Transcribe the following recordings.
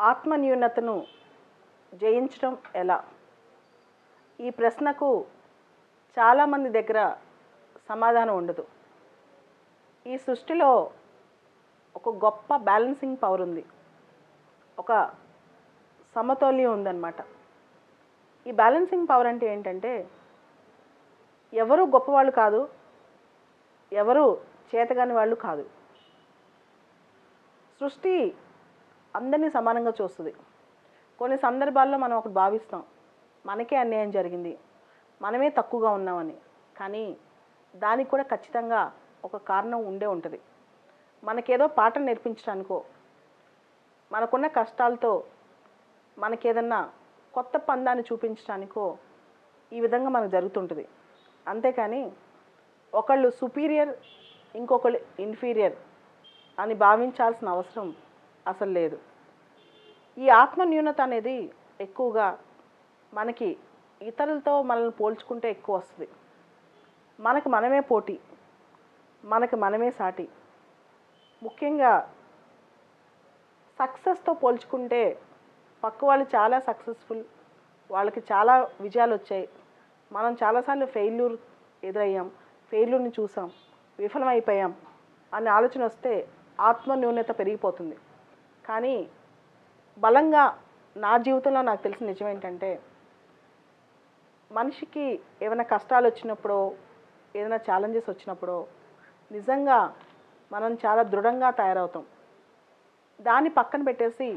ఆత్మన్యూనతను జయించడం ఎలా? ఈ ప్రశ్నకు చాలామంది దగ్గర సమాధానం ఉండదు. ఈ సృష్టిలో ఒక గొప్ప బ్యాలెన్సింగ్ పవర్ ఉంది. ఒక సమతౌల్యం ఉందన్నమాట. ఈ బ్యాలెన్సింగ్ పవర్ అంటే ఏంటంటే ఎవరు గొప్పవాళ్ళు కాదు ఎవరు చేతగాని వాళ్ళు కాదు. సృష్టి అందరినీ సమానంగా చూస్తుంది. కొన్ని సందర్భాల్లో మనం ఒకటి భావిస్తాం మనకే అన్యాయం జరిగింది మనమే తక్కువగా ఉన్నామని. కానీ దానికి కూడా ఖచ్చితంగా ఒక కారణం ఉండే ఉంటుంది. మనకేదో పాఠం నేర్పించడానికో మనకున్న కష్టాలతో మనకేదన్నా కొత్త పందాన్ని చూపించడానికో ఈ విధంగా మనకు జరుగుతుంటుంది. అంతేకాని ఒకళ్ళు సుపీరియర్ ఇంకొకళ్ళు ఇన్ఫీరియర్ అని భావించాల్సిన అవసరం అసలు లేదు. ఈ ఆత్మ న్యూనత అనేది ఎక్కువగా మనకి ఇతరులతో మనల్ని పోల్చుకుంటే ఎక్కువ వస్తుంది. మనకు మనమే పోటీ మనకు మనమే సాటి. ముఖ్యంగా సక్సెస్తో పోల్చుకుంటే పక్క వాళ్ళు చాలా సక్సెస్ఫుల్ వాళ్ళకి చాలా విజయాలు వచ్చాయి. మనం చాలాసార్లు ఫెయిల్యూర్ ఎదురయ్యాం ఫెయిల్యూర్ని చూసాం విఫలమైపోయాం అనే ఆలోచన వస్తే ఆత్మన్యూన్యత పెరిగిపోతుంది. కానీ బలంగా నా జీవితంలో నాకు తెలిసిన నిజం ఏంటంటే మనిషికి ఏమైనా కష్టాలు వచ్చినప్పుడో ఏదైనా ఛాలెంజెస్ వచ్చినప్పుడో నిజంగా మనం చాలా దృఢంగా తయారవుతాం. దాన్ని పక్కన పెట్టేసి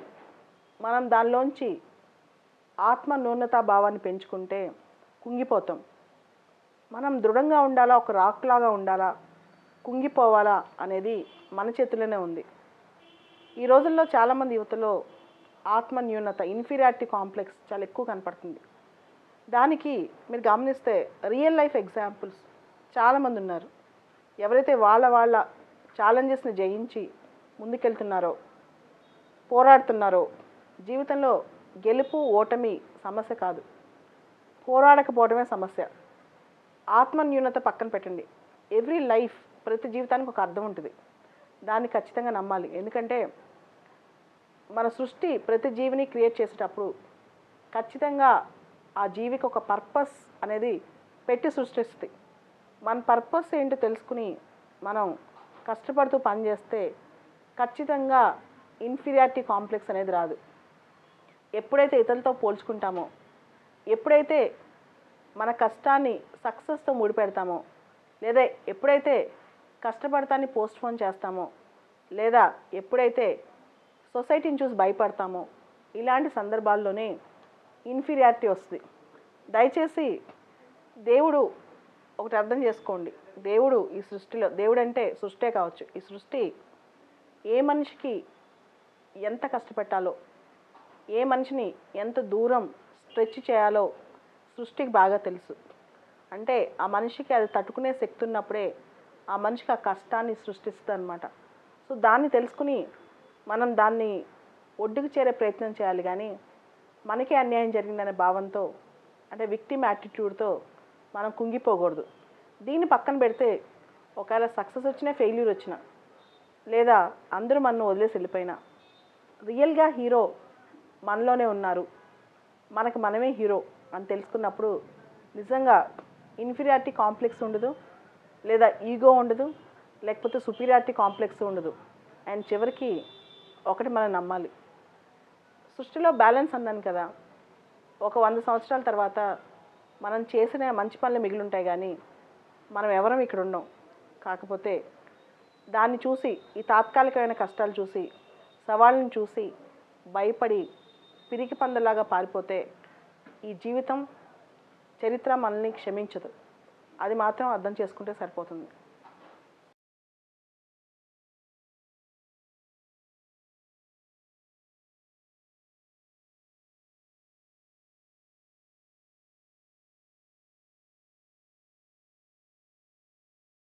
మనం దానిలోంచి ఆత్మ న్యూనతా భావాన్ని పెంచుకుంటే కుంగిపోతాం. మనం దృఢంగా ఉండాలా ఒక రాక్లాగా ఉండాలా కుంగిపోవాలా అనేది మన చేతిలోనే ఉంది. ఈ రోజుల్లో చాలామంది యువతలో ఆత్మ న్యూనత ఇన్ఫీరియారిటీ కాంప్లెక్స్ చాలా ఎక్కువ కనపడుతుంది. దానికి మీరు గమనిస్తే రియల్ లైఫ్ ఎగ్జాంపుల్స్ చాలామంది ఉన్నారు. ఎవరైతే వాళ్ళ వాళ్ళ ఛాలెంజెస్ని జయించి ముందుకెళ్తున్నారో పోరాడుతున్నారో జీవితంలో గెలుపు ఓటమి సమస్య కాదు. పోరాడకపోవడమే సమస్య. ఆత్మ న్యూనత పక్కన పెట్టండి. ఎవ్రీ లైఫ్ ప్రతి జీవితానికి ఒక అర్థం ఉంటుంది. దాన్ని ఖచ్చితంగా నమ్మాలి. ఎందుకంటే మన సృష్టి ప్రతి జీవిని క్రియేట్ చేసేటప్పుడు ఖచ్చితంగా ఆ జీవికి ఒక పర్పస్ అనేది పెట్టి సృష్టిస్తుంది. మన పర్పస్ ఏంటో తెలుసుకుని మనం కష్టపడుతూ పనిచేస్తే ఖచ్చితంగా ఇన్ఫీరియారిటీ కాంప్లెక్స్ అనేది రాదు. ఎప్పుడైతే ఇతరులతో పోల్చుకుంటామో ఎప్పుడైతే మన కష్టాన్ని సక్సెస్తో ముడిపెడతామో లేదా ఎప్పుడైతే కష్టపడతాన్ని పోస్ట్పోన్ చేస్తామో లేదా ఎప్పుడైతే సొసైటీని చూసి భయపడతామో. ఇలాంటి సందర్భాల్లోనే ఇన్ఫీరియారిటీ వస్తుంది. దయచేసి దేవుడు ఒకటి అర్థం చేసుకోండి. దేవుడు ఈ సృష్టిలో దేవుడు అంటే సృష్టే కావచ్చు. ఈ సృష్టి ఏ మనిషికి ఎంత కష్టపెట్టాలో ఏ మనిషిని ఎంత దూరం స్ట్రెచ్ చేయాలో సృష్టికి బాగా తెలుసు. అంటే ఆ మనిషికి అది తట్టుకునే శక్తి ఉన్నప్పుడే ఆ మనిషికి ఆ కష్టాన్ని సృష్టిస్తుంది అనమాట సో దాన్ని తెలుసుకుని మనం దాన్ని ఒడ్డుకు చేరే ప్రయత్నం చేయాలి కానీ మనకే అన్యాయం జరిగిందనే భావంతో అంటే విక్టిమ్ యాటిట్యూడ్తో మనం కుంగిపోకూడదు. దీన్ని పక్కన పెడితే ఒకవేళ సక్సెస్ వచ్చినా ఫెయిల్యూర్ వచ్చినా లేదా అందరూ మనను వదిలేసి వెళ్ళిపోయినా రియల్గా హీరో మనలోనే ఉన్నారు. మనకు మనమే హీరో అని తెలుసుకున్నప్పుడు నిజంగా ఇన్ఫీరియారిటీ కాంప్లెక్స్ ఉండదు లేదా ఈగో ఉండదు లేకపోతే సుపీరియారిటీ కాంప్లెక్స్ ఉండదు. అండ్ చివరికి ఒకటి మనం నమ్మాలి. సృష్టిలో బ్యాలెన్స్ అన్నాను కదా. ఒక వంద సంవత్సరాల తర్వాత మనం చేసిన మంచి పనులు మిగిలి ఉంటాయి కానీ మనం ఎవరం ఇక్కడ ఉన్నాం. కాకపోతే దాన్ని చూసి ఈ తాత్కాలికమైన కష్టాలు చూసి సవాళ్ళని చూసి భయపడి పిరికి పందలాగా పారిపోతే ఈ జీవితం చరిత్ర మనల్ని క్షమించదు. అది మాత్రం అర్థం చేసుకుంటే సరిపోతుంది.